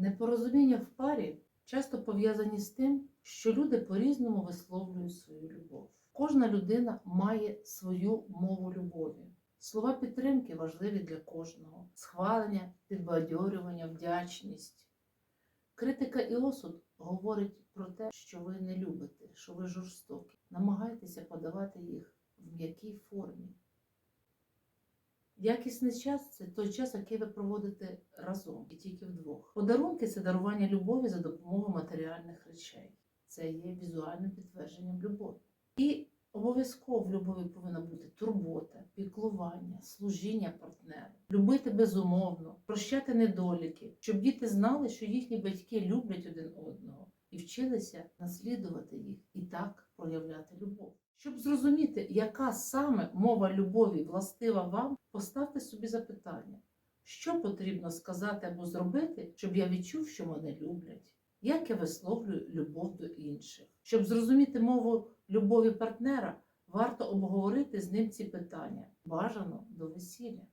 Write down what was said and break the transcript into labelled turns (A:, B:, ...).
A: Непорозуміння в парі часто пов'язані з тим, що люди по-різному висловлюють свою любов. Кожна людина має свою мову любові. Слова підтримки важливі для кожного: схвалення, підбадьорювання, вдячність. Критика і осуд говорять про те, що ви не любите, що ви жорстокі. Намагайтеся подавати їх в м'якій формі. Якісний час це той час, який ви проводите разом і тільки вдвох. Подарунки це дарування любові за допомогою матеріальних речей. Це є візуальним підтвердженням любові. І обов'язково в любові повинна бути турбота, піклування, служіння партнеру, любити безумовно, прощати недоліки, щоб діти знали, що їхні батьки люблять один одного вчилися наслідувати їх і так проявляти любов. Щоб зрозуміти, яка саме мова любові властива вам, поставте собі запитання, що потрібно сказати або зробити, щоб я відчув, що мене люблять. Як я висловлюю любов до інших? Щоб зрозуміти мову любові партнера, варто обговорити з ним ці питання, бажано до весілля.